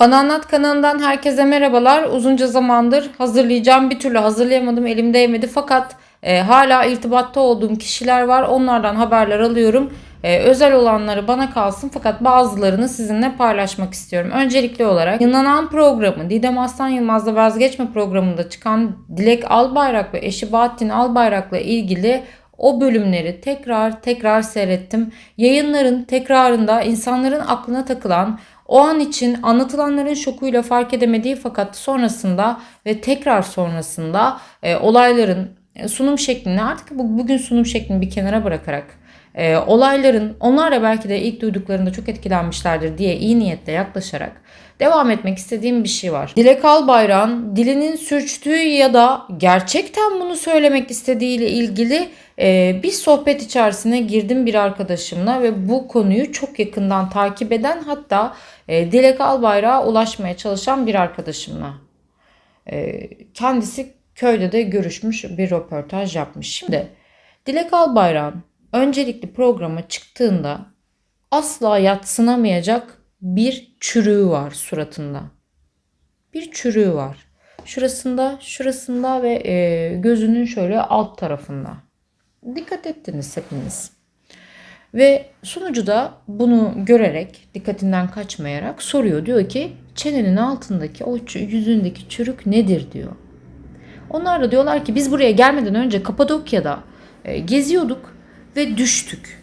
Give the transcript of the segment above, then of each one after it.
Bana Anlat kanalından herkese merhabalar. Uzunca zamandır hazırlayacağım bir türlü hazırlayamadım elim değmedi fakat e, hala irtibatta olduğum kişiler var. Onlardan haberler alıyorum. E, özel olanları bana kalsın fakat bazılarını sizinle paylaşmak istiyorum. Öncelikli olarak yayınlanan programı Didem Aslan Yılmaz'da Vazgeçme programında çıkan Dilek Albayrak ve eşi Bahattin Albayrak'la ilgili o bölümleri tekrar tekrar seyrettim. Yayınların tekrarında insanların aklına takılan o an için anlatılanların şokuyla fark edemediği fakat sonrasında ve tekrar sonrasında e, olayların e, sunum şeklini artık bu, bugün sunum şeklini bir kenara bırakarak e, olayların onlar da belki de ilk duyduklarında çok etkilenmişlerdir diye iyi niyetle yaklaşarak devam etmek istediğim bir şey var. Dilek Albayrak'ın dilinin sürçtüğü ya da gerçekten bunu söylemek istediğiyle ilgili bir sohbet içerisine girdim bir arkadaşımla ve bu konuyu çok yakından takip eden hatta e, Dilek Albayrak'a ulaşmaya çalışan bir arkadaşımla. E, kendisi köyde de görüşmüş bir röportaj yapmış. Şimdi Dilek Albayrak'ın öncelikli programa çıktığında asla yatsınamayacak bir çürüğü var suratında. Bir çürüğü var. Şurasında, şurasında ve e, gözünün şöyle alt tarafında. Dikkat ettiniz hepiniz. Ve sunucu da bunu görerek, dikkatinden kaçmayarak soruyor. Diyor ki çenenin altındaki o yüzündeki çürük nedir diyor. Onlar da diyorlar ki biz buraya gelmeden önce Kapadokya'da e, geziyorduk ve düştük.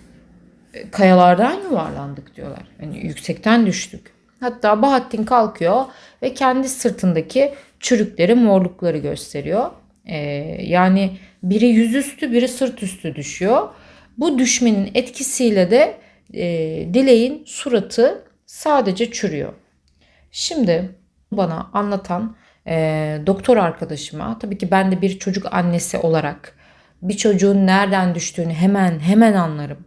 E, kayalardan yuvarlandık diyorlar. Yani yüksekten düştük. Hatta Bahattin kalkıyor ve kendi sırtındaki çürükleri, morlukları gösteriyor. E, yani biri yüzüstü, biri sırt üstü düşüyor. Bu düşmenin etkisiyle de e, Dilek'in suratı sadece çürüyor. Şimdi bana anlatan e, doktor arkadaşıma tabii ki ben de bir çocuk annesi olarak bir çocuğun nereden düştüğünü hemen hemen anlarım.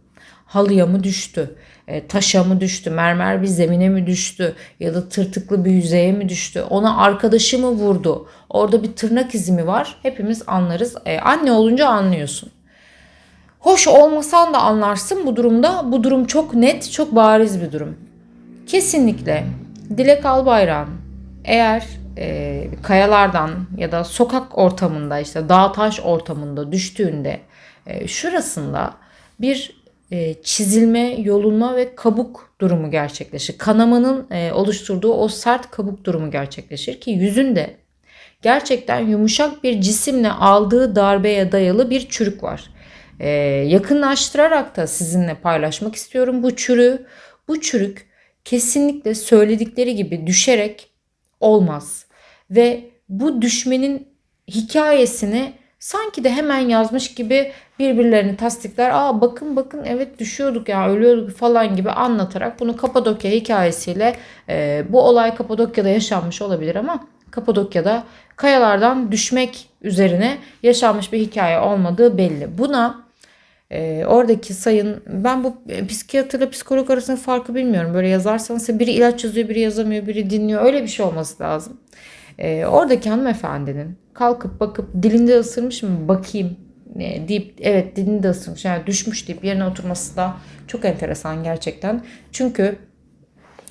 Halıya mı düştü, e, taşa mı düştü, mermer bir zemine mi düştü ya da tırtıklı bir yüzeye mi düştü, ona arkadaşı mı vurdu, orada bir tırnak izi mi var hepimiz anlarız. E, anne olunca anlıyorsun. Hoş olmasan da anlarsın bu durumda. Bu durum çok net, çok bariz bir durum. Kesinlikle Dilek Albayrak'ın eğer e, kayalardan ya da sokak ortamında işte dağ taş ortamında düştüğünde e, şurasında bir çizilme, yolunma ve kabuk durumu gerçekleşir. Kanamanın e, oluşturduğu o sert kabuk durumu gerçekleşir ki yüzünde gerçekten yumuşak bir cisimle aldığı darbeye dayalı bir çürük var. Ee, yakınlaştırarak da sizinle paylaşmak istiyorum bu çürüğü. Bu çürük kesinlikle söyledikleri gibi düşerek olmaz. Ve bu düşmenin hikayesini sanki de hemen yazmış gibi birbirlerini tasdikler. Aa bakın bakın evet düşüyorduk ya ölüyorduk falan gibi anlatarak bunu Kapadokya hikayesiyle e, bu olay Kapadokya'da yaşanmış olabilir ama Kapadokya'da kayalardan düşmek üzerine yaşanmış bir hikaye olmadığı belli. Buna e, oradaki sayın ben bu psikiyatrla psikolog arasında farkı bilmiyorum. Böyle yazarsanız biri ilaç yazıyor, biri yazamıyor, biri dinliyor. Öyle bir şey olması lazım. E, oradaki hanımefendinin kalkıp bakıp dilinde ısırmış mı bakayım e, deyip evet dilinde ısırmış yani düşmüş deyip yerine oturması da çok enteresan gerçekten. Çünkü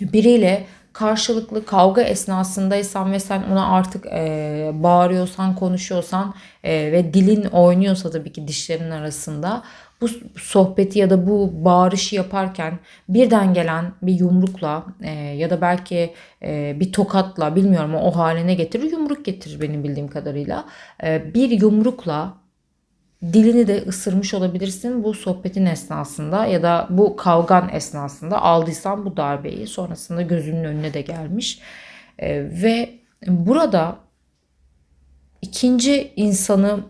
biriyle karşılıklı kavga esnasındaysan ve sen ona artık e, bağırıyorsan, konuşuyorsan e, ve dilin oynuyorsa tabii ki dişlerin arasında bu sohbeti ya da bu bağırışı yaparken birden gelen bir yumrukla e, ya da belki e, bir tokatla bilmiyorum o haline getirir yumruk getirir benim bildiğim kadarıyla. E, bir yumrukla dilini de ısırmış olabilirsin bu sohbetin esnasında ya da bu kavgan esnasında aldıysan bu darbeyi sonrasında gözünün önüne de gelmiş. Ee, ve burada ikinci insanı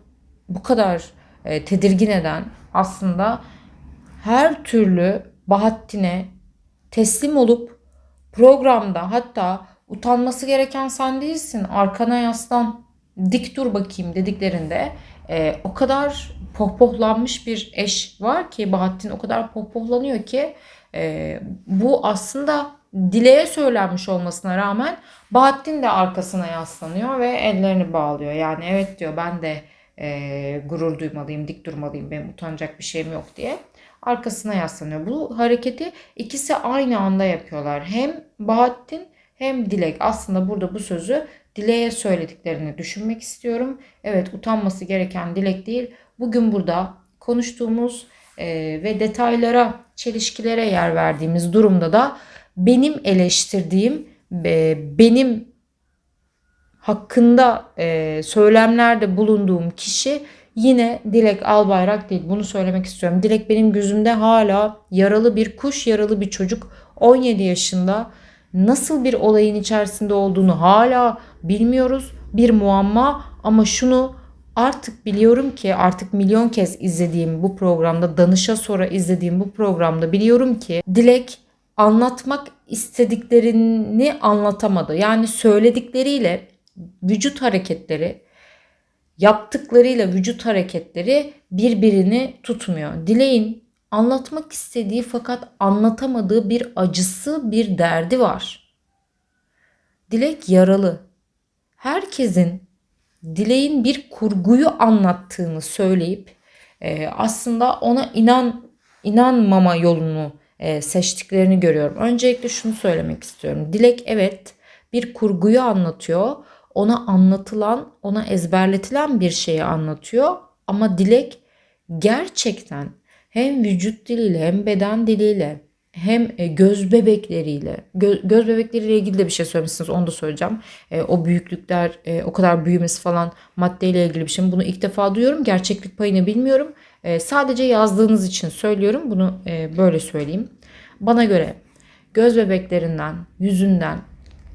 bu kadar e, tedirgin eden aslında her türlü Bahattin'e teslim olup programda hatta utanması gereken sen değilsin arkana yaslan dik dur bakayım dediklerinde e, o kadar pohpohlanmış bir eş var ki Bahattin o kadar pohpohlanıyor ki e, bu aslında Dile'ye söylenmiş olmasına rağmen Bahattin de arkasına yaslanıyor ve ellerini bağlıyor. Yani evet diyor ben de e, gurur duymalıyım, dik durmalıyım, benim utanacak bir şeyim yok diye arkasına yaslanıyor. Bu hareketi ikisi aynı anda yapıyorlar. Hem Bahattin hem Dilek aslında burada bu sözü Dilek'e söylediklerini düşünmek istiyorum. Evet utanması gereken Dilek değil. Bugün burada konuştuğumuz e, ve detaylara, çelişkilere yer verdiğimiz durumda da benim eleştirdiğim, e, benim hakkında e, söylemlerde bulunduğum kişi yine Dilek Albayrak değil. Bunu söylemek istiyorum. Dilek benim gözümde hala yaralı bir kuş, yaralı bir çocuk. 17 yaşında nasıl bir olayın içerisinde olduğunu hala bilmiyoruz. Bir muamma ama şunu artık biliyorum ki artık milyon kez izlediğim bu programda danışa sonra izlediğim bu programda biliyorum ki Dilek anlatmak istediklerini anlatamadı. Yani söyledikleriyle vücut hareketleri yaptıklarıyla vücut hareketleri birbirini tutmuyor. Dileğin anlatmak istediği fakat anlatamadığı bir acısı, bir derdi var. Dilek yaralı. Herkesin Dileğin bir kurguyu anlattığını söyleyip e, aslında ona inan inanmama yolunu e, seçtiklerini görüyorum. Öncelikle şunu söylemek istiyorum. Dilek evet bir kurguyu anlatıyor. Ona anlatılan, ona ezberletilen bir şeyi anlatıyor. Ama Dilek gerçekten hem vücut diliyle hem beden diliyle hem e, göz bebekleriyle gö- göz bebekleriyle ilgili de bir şey söylemişsiniz onu da söyleyeceğim. E, o büyüklükler e, o kadar büyümesi falan maddeyle ilgili bir şey. Bunu ilk defa duyuyorum. Gerçeklik payını bilmiyorum. E, sadece yazdığınız için söylüyorum. Bunu e, böyle söyleyeyim. Bana göre göz bebeklerinden, yüzünden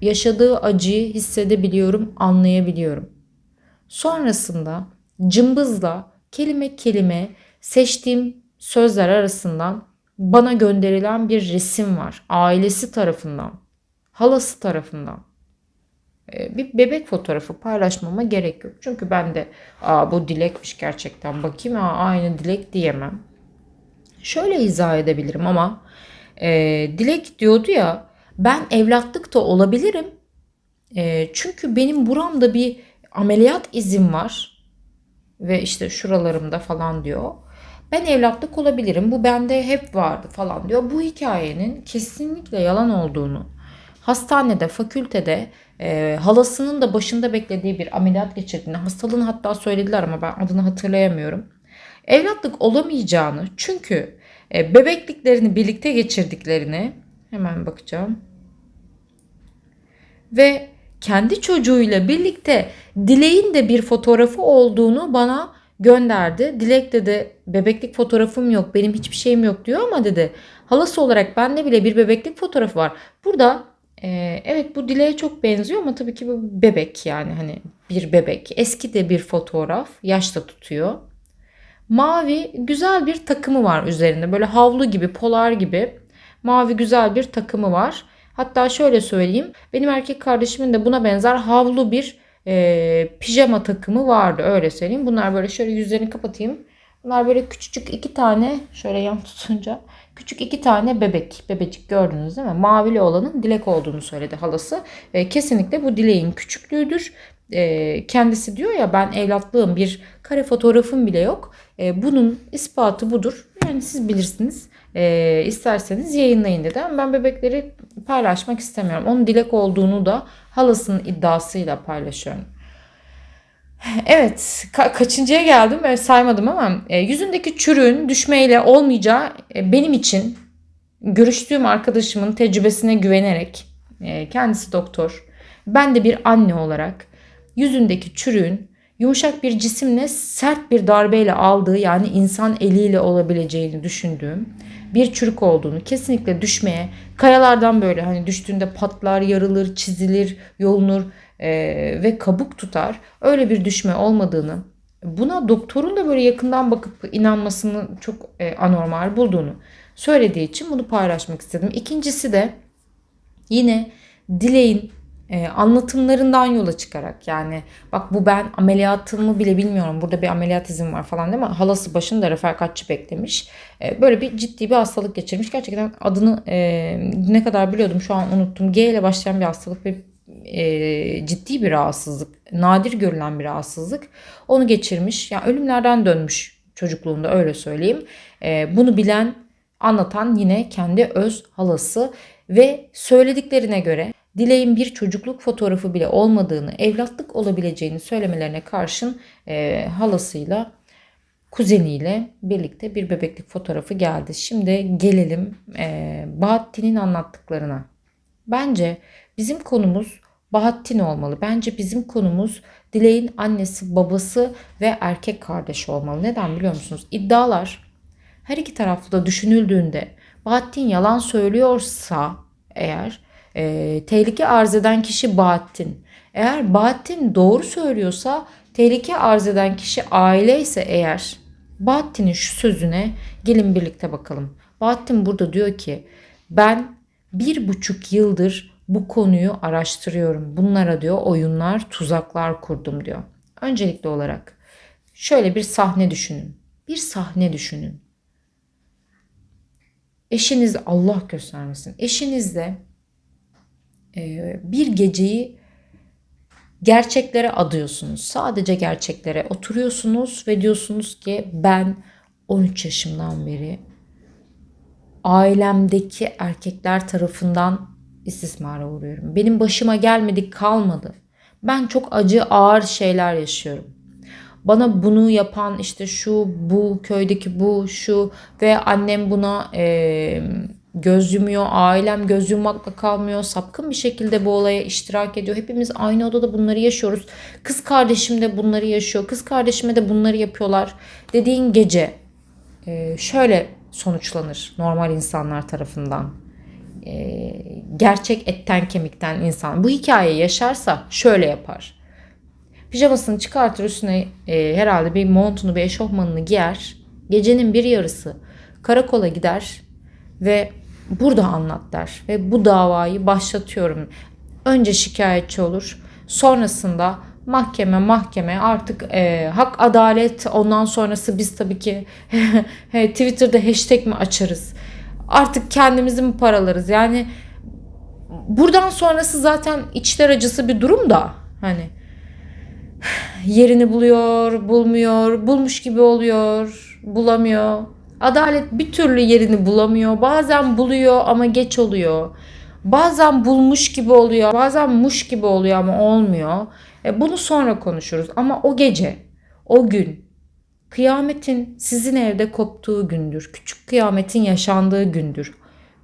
yaşadığı acıyı hissedebiliyorum, anlayabiliyorum. Sonrasında cımbızla kelime kelime seçtiğim sözler arasından bana gönderilen bir resim var. Ailesi tarafından, halası tarafından. Ee, bir bebek fotoğrafı paylaşmama gerek yok. Çünkü ben de Aa, bu dilekmiş gerçekten bakayım Aa, aynı dilek diyemem. Şöyle izah edebilirim ama e, dilek diyordu ya ben evlatlık da olabilirim. E, çünkü benim buramda bir ameliyat izim var. Ve işte şuralarımda falan diyor ben evlatlık olabilirim bu bende hep vardı falan diyor. Bu hikayenin kesinlikle yalan olduğunu hastanede, fakültede e, halasının da başında beklediği bir ameliyat geçirdiğini, hastalığını hatta söylediler ama ben adını hatırlayamıyorum. Evlatlık olamayacağını çünkü e, bebekliklerini birlikte geçirdiklerini hemen bakacağım. Ve kendi çocuğuyla birlikte Dileğin de bir fotoğrafı olduğunu bana gönderdi. Dilek dedi bebeklik fotoğrafım yok benim hiçbir şeyim yok diyor ama dedi halası olarak bende bile bir bebeklik fotoğrafı var. Burada e, evet bu Dilek'e çok benziyor ama tabii ki bu bebek yani hani bir bebek. Eski de bir fotoğraf yaşta tutuyor. Mavi güzel bir takımı var üzerinde böyle havlu gibi polar gibi mavi güzel bir takımı var. Hatta şöyle söyleyeyim benim erkek kardeşimin de buna benzer havlu bir e, pijama takımı vardı öyle söyleyeyim. Bunlar böyle şöyle yüzlerini kapatayım. Bunlar böyle küçücük iki tane şöyle yan tutunca küçük iki tane bebek bebecik gördünüz değil mi? Mavili olanın Dilek olduğunu söyledi halası. E, kesinlikle bu Dilek'in küçüklüğüdür. E, kendisi diyor ya ben evlatlığım bir kare fotoğrafım bile yok. E, bunun ispatı budur. Yani siz bilirsiniz. E, isterseniz yayınlayın dedi. Ama ben bebekleri paylaşmak istemiyorum. Onun Dilek olduğunu da halasının iddiasıyla paylaşıyorum. Evet ka- kaçıncıya geldim ben saymadım ama e, yüzündeki çürüğün düşmeyle olmayacağı e, benim için görüştüğüm arkadaşımın tecrübesine güvenerek e, kendisi doktor ben de bir anne olarak yüzündeki çürüğün yumuşak bir cisimle sert bir darbeyle aldığı yani insan eliyle olabileceğini düşündüğüm bir çürük olduğunu kesinlikle düşmeye kayalardan böyle hani düştüğünde patlar yarılır çizilir yolunur e, ve kabuk tutar öyle bir düşme olmadığını buna doktorun da böyle yakından bakıp inanmasını çok e, anormal bulduğunu söylediği için bunu paylaşmak istedim. İkincisi de yine Dileğin e, anlatımlarından yola çıkarak yani bak bu ben ameliyatımı bile bilmiyorum burada bir ameliyat izin var falan değil mi? Halası başında refakatçi beklemiş. E, böyle bir ciddi bir hastalık geçirmiş. Gerçekten adını e, ne kadar biliyordum şu an unuttum. G ile başlayan bir hastalık ve e, ciddi bir rahatsızlık. Nadir görülen bir rahatsızlık. Onu geçirmiş. Yani ölümlerden dönmüş çocukluğunda öyle söyleyeyim. E, bunu bilen anlatan yine kendi öz halası ve söylediklerine göre Dilek'in bir çocukluk fotoğrafı bile olmadığını, evlatlık olabileceğini söylemelerine karşın e, halasıyla kuzeniyle birlikte bir bebeklik fotoğrafı geldi. Şimdi gelelim e, Bahattin'in anlattıklarına. Bence bizim konumuz Bahattin olmalı. Bence bizim konumuz Dilek'in annesi, babası ve erkek kardeşi olmalı. Neden biliyor musunuz? İddialar her iki taraflı da düşünüldüğünde Bahattin yalan söylüyorsa eğer e, tehlike arz eden kişi Bahattin. Eğer Bahattin doğru söylüyorsa tehlike arz eden kişi aile ise eğer Bahattin'in şu sözüne gelin birlikte bakalım. Bahattin burada diyor ki ben bir buçuk yıldır bu konuyu araştırıyorum. Bunlara diyor oyunlar, tuzaklar kurdum diyor. Öncelikli olarak şöyle bir sahne düşünün. Bir sahne düşünün. Eşiniz Allah göstermesin. Eşinizle bir geceyi gerçeklere adıyorsunuz. Sadece gerçeklere oturuyorsunuz ve diyorsunuz ki ben 13 yaşımdan beri ailemdeki erkekler tarafından istismara uğruyorum. Benim başıma gelmedik kalmadı. Ben çok acı ağır şeyler yaşıyorum. Bana bunu yapan işte şu bu köydeki bu şu ve annem buna e, göz yumuyor, ailem göz yummakla kalmıyor. Sapkın bir şekilde bu olaya iştirak ediyor. Hepimiz aynı odada bunları yaşıyoruz. Kız kardeşim de bunları yaşıyor. Kız kardeşime de bunları yapıyorlar. Dediğin gece e, şöyle sonuçlanır normal insanlar tarafından. E, gerçek etten kemikten insan bu hikayeyi yaşarsa şöyle yapar. Pijamasını çıkartır üstüne e, herhalde bir montunu bir eşofmanını giyer. Gecenin bir yarısı karakola gider ve burada anlat der. Ve bu davayı başlatıyorum. Önce şikayetçi olur. Sonrasında mahkeme mahkeme artık e, hak adalet ondan sonrası biz tabii ki Twitter'da hashtag mi açarız. Artık kendimizi mi paralarız? Yani buradan sonrası zaten içler acısı bir durum da hani yerini buluyor, bulmuyor, bulmuş gibi oluyor, bulamıyor. Adalet bir türlü yerini bulamıyor. Bazen buluyor ama geç oluyor. Bazen bulmuş gibi oluyor, bazen muş gibi oluyor ama olmuyor. E bunu sonra konuşuruz ama o gece, o gün kıyametin sizin evde koptuğu gündür. Küçük kıyametin yaşandığı gündür.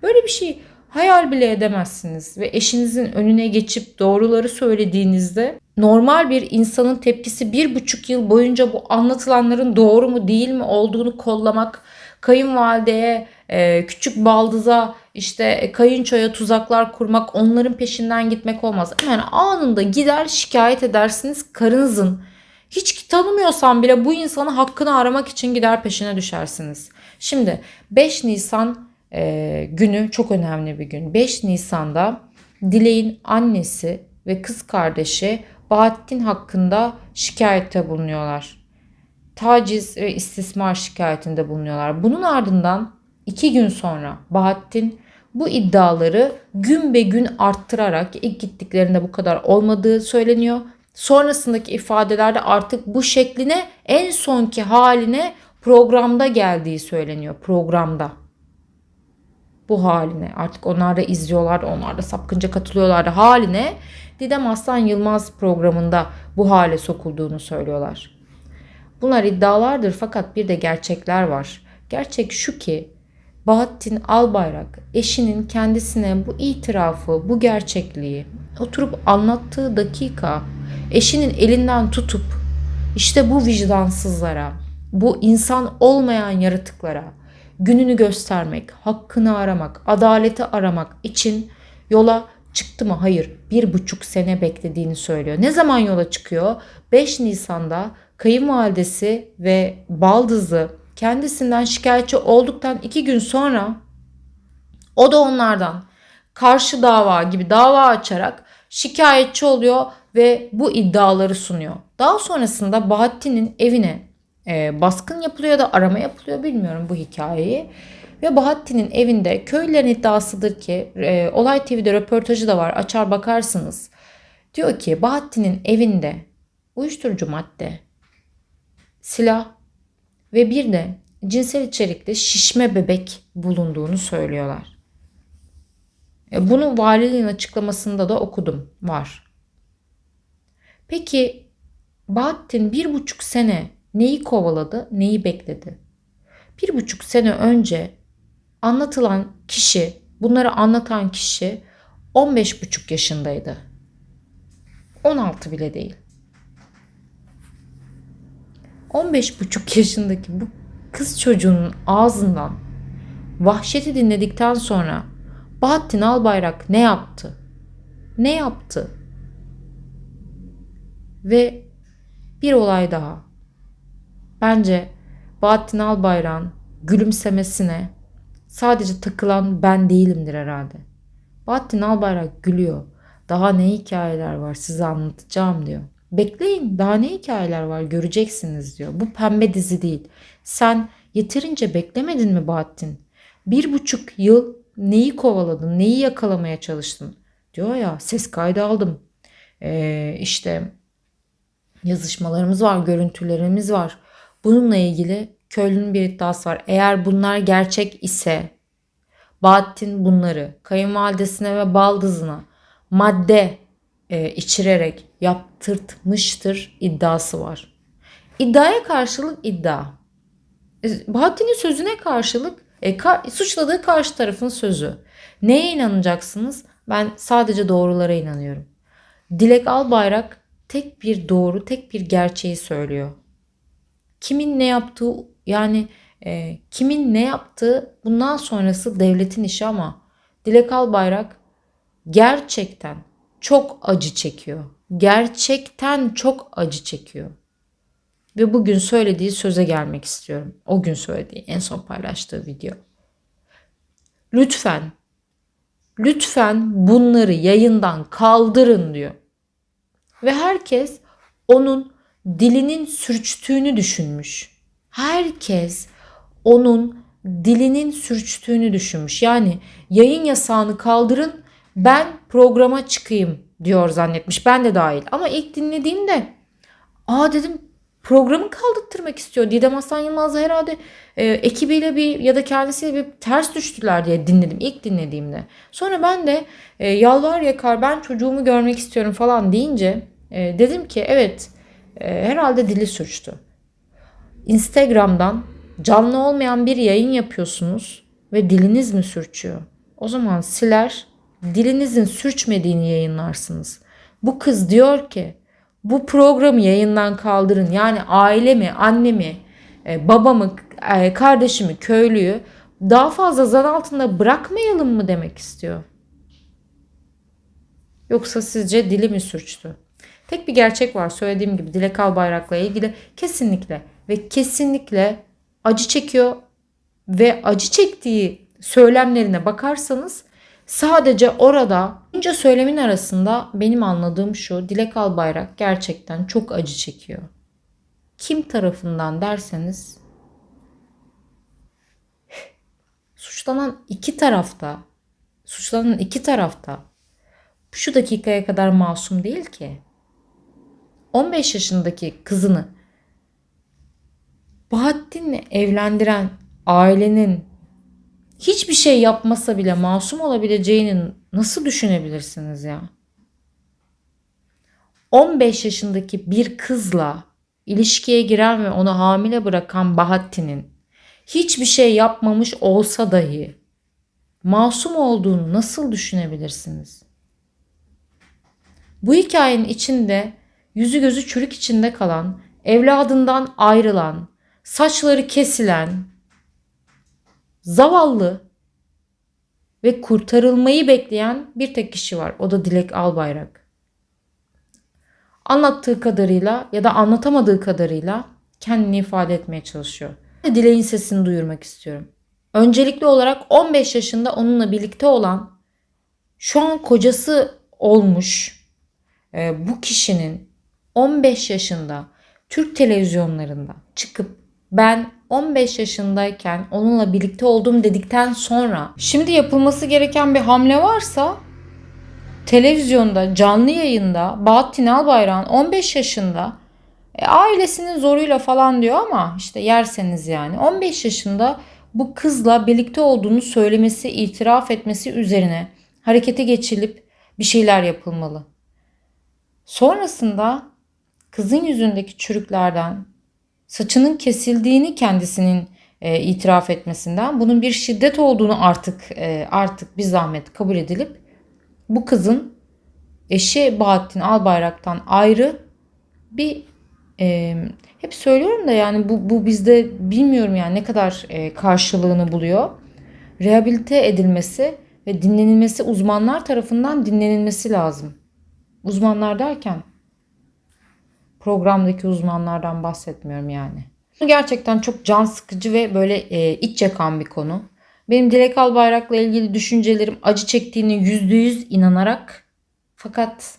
Böyle bir şey hayal bile edemezsiniz ve eşinizin önüne geçip doğruları söylediğinizde normal bir insanın tepkisi bir buçuk yıl boyunca bu anlatılanların doğru mu değil mi olduğunu kollamak, kayınvalideye, e, küçük baldıza, işte kayınçoya tuzaklar kurmak, onların peşinden gitmek olmaz. Hemen anında gider şikayet edersiniz karınızın. Hiç tanımıyorsan bile bu insanın hakkını aramak için gider peşine düşersiniz. Şimdi 5 Nisan e, günü çok önemli bir gün. 5 Nisan'da Dilek'in annesi ve kız kardeşi Bahattin hakkında şikayette bulunuyorlar. Taciz ve istismar şikayetinde bulunuyorlar. Bunun ardından iki gün sonra Bahattin bu iddiaları gün be gün arttırarak ilk gittiklerinde bu kadar olmadığı söyleniyor. Sonrasındaki ifadelerde artık bu şekline en sonki haline programda geldiği söyleniyor. Programda bu haline artık onlar da izliyorlar onlar da sapkınca katılıyorlar haline Didem Aslan Yılmaz programında bu hale sokulduğunu söylüyorlar. Bunlar iddialardır fakat bir de gerçekler var. Gerçek şu ki Bahattin Albayrak eşinin kendisine bu itirafı, bu gerçekliği oturup anlattığı dakika eşinin elinden tutup işte bu vicdansızlara, bu insan olmayan yaratıklara gününü göstermek, hakkını aramak, adaleti aramak için yola çıktı mı? Hayır. Bir buçuk sene beklediğini söylüyor. Ne zaman yola çıkıyor? 5 Nisan'da kayınvalidesi ve baldızı kendisinden şikayetçi olduktan iki gün sonra o da onlardan karşı dava gibi dava açarak şikayetçi oluyor ve bu iddiaları sunuyor. Daha sonrasında Bahattin'in evine e, baskın yapılıyor da arama yapılıyor bilmiyorum bu hikayeyi. Ve Bahattin'in evinde köylülerin iddiasıdır ki e, Olay TV'de röportajı da var açar bakarsınız. Diyor ki Bahattin'in evinde uyuşturucu madde, silah ve bir de cinsel içerikli şişme bebek bulunduğunu söylüyorlar. E, Bunu valiliğin açıklamasında da okudum. Var. Peki Bahattin bir buçuk sene neyi kovaladı, neyi bekledi? Bir buçuk sene önce anlatılan kişi, bunları anlatan kişi 15 buçuk yaşındaydı. 16 bile değil. 15 buçuk yaşındaki bu kız çocuğunun ağzından vahşeti dinledikten sonra Bahattin Albayrak ne yaptı? Ne yaptı? Ve bir olay daha. Bence Bahattin Albayrak'ın gülümsemesine sadece takılan ben değilimdir herhalde. Bahattin Albayrak gülüyor. Daha ne hikayeler var size anlatacağım diyor. Bekleyin daha ne hikayeler var göreceksiniz diyor. Bu pembe dizi değil. Sen yeterince beklemedin mi Bahattin? Bir buçuk yıl neyi kovaladın, neyi yakalamaya çalıştın? Diyor ya ses kaydı aldım. Ee, işte yazışmalarımız var, görüntülerimiz var. Bununla ilgili köylünün bir iddiası var. Eğer bunlar gerçek ise Bahattin bunları kayınvalidesine ve baldızına madde e, içirerek yaptırtmıştır iddiası var. İddiaya karşılık iddia. E, Bahattin'in sözüne karşılık e, ka- suçladığı karşı tarafın sözü. Neye inanacaksınız? Ben sadece doğrulara inanıyorum. Dilek Albayrak tek bir doğru, tek bir gerçeği söylüyor. Kimin ne yaptığı yani e, kimin ne yaptığı bundan sonrası devletin işi ama Dilek Albayrak gerçekten çok acı çekiyor. Gerçekten çok acı çekiyor. Ve bugün söylediği söze gelmek istiyorum. O gün söylediği en son paylaştığı video. Lütfen lütfen bunları yayından kaldırın diyor. Ve herkes onun dilinin sürçtüğünü düşünmüş. Herkes onun dilinin sürçtüğünü düşünmüş. Yani yayın yasağını kaldırın ben programa çıkayım diyor zannetmiş. Ben de dahil. Ama ilk dinlediğimde aa dedim programı kaldırtmak istiyor. Didem Aslan Yılmaz'la herhalde e, ekibiyle bir ya da kendisiyle bir ters düştüler diye dinledim ilk dinlediğimde. Sonra ben de e, yalvar yakar ben çocuğumu görmek istiyorum falan deyince e, dedim ki evet e, herhalde dili sürçtü. Instagram'dan canlı olmayan bir yayın yapıyorsunuz ve diliniz mi sürçüyor? O zaman siler dilinizin sürçmediğini yayınlarsınız. Bu kız diyor ki bu programı yayından kaldırın. Yani ailemi, annemi, e, babamı, e, kardeşimi, köylüyü daha fazla zan altında bırakmayalım mı demek istiyor. Yoksa sizce dili mi sürçtü? Tek bir gerçek var söylediğim gibi Dilek Albayrak'la ilgili kesinlikle ve kesinlikle acı çekiyor ve acı çektiği söylemlerine bakarsanız sadece orada bunca söylemin arasında benim anladığım şu Dilek Albayrak gerçekten çok acı çekiyor. Kim tarafından derseniz suçlanan iki tarafta suçlanan iki tarafta şu dakikaya kadar masum değil ki. 15 yaşındaki kızını Bahattin'le evlendiren ailenin hiçbir şey yapmasa bile masum olabileceğini nasıl düşünebilirsiniz ya? 15 yaşındaki bir kızla ilişkiye giren ve onu hamile bırakan Bahattin'in hiçbir şey yapmamış olsa dahi masum olduğunu nasıl düşünebilirsiniz? Bu hikayenin içinde yüzü gözü çürük içinde kalan, evladından ayrılan, saçları kesilen, zavallı ve kurtarılmayı bekleyen bir tek kişi var. O da Dilek Albayrak. Anlattığı kadarıyla ya da anlatamadığı kadarıyla kendini ifade etmeye çalışıyor. Dilek'in sesini duyurmak istiyorum. Öncelikli olarak 15 yaşında onunla birlikte olan şu an kocası olmuş e, bu kişinin 15 yaşında Türk televizyonlarında çıkıp ben 15 yaşındayken onunla birlikte oldum dedikten sonra şimdi yapılması gereken bir hamle varsa televizyonda canlı yayında Bahattin Albayrak'ın 15 yaşında e, ailesinin zoruyla falan diyor ama işte yerseniz yani 15 yaşında bu kızla birlikte olduğunu söylemesi, itiraf etmesi üzerine harekete geçilip bir şeyler yapılmalı. Sonrasında kızın yüzündeki çürüklerden saçının kesildiğini kendisinin e, itiraf etmesinden bunun bir şiddet olduğunu artık e, artık bir zahmet kabul edilip bu kızın eşi Bahattin Albayrak'tan ayrı bir e, hep söylüyorum da yani bu, bu bizde bilmiyorum yani ne kadar e, karşılığını buluyor. Rehabilite edilmesi ve dinlenilmesi uzmanlar tarafından dinlenilmesi lazım. Uzmanlar derken programdaki uzmanlardan bahsetmiyorum yani. Bu gerçekten çok can sıkıcı ve böyle e, iç yakan bir konu. Benim Dilek Albayrak'la ilgili düşüncelerim acı yüzde yüz inanarak fakat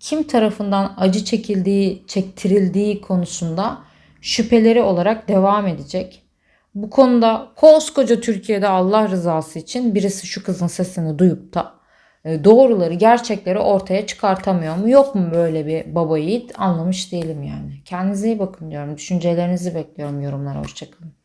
kim tarafından acı çekildiği, çektirildiği konusunda şüpheleri olarak devam edecek. Bu konuda koskoca Türkiye'de Allah rızası için birisi şu kızın sesini duyup da doğruları, gerçekleri ortaya çıkartamıyor mu? Yok mu böyle bir baba yiğit? Anlamış değilim yani. Kendinize iyi bakın diyorum. Düşüncelerinizi bekliyorum yorumlara. Hoşçakalın.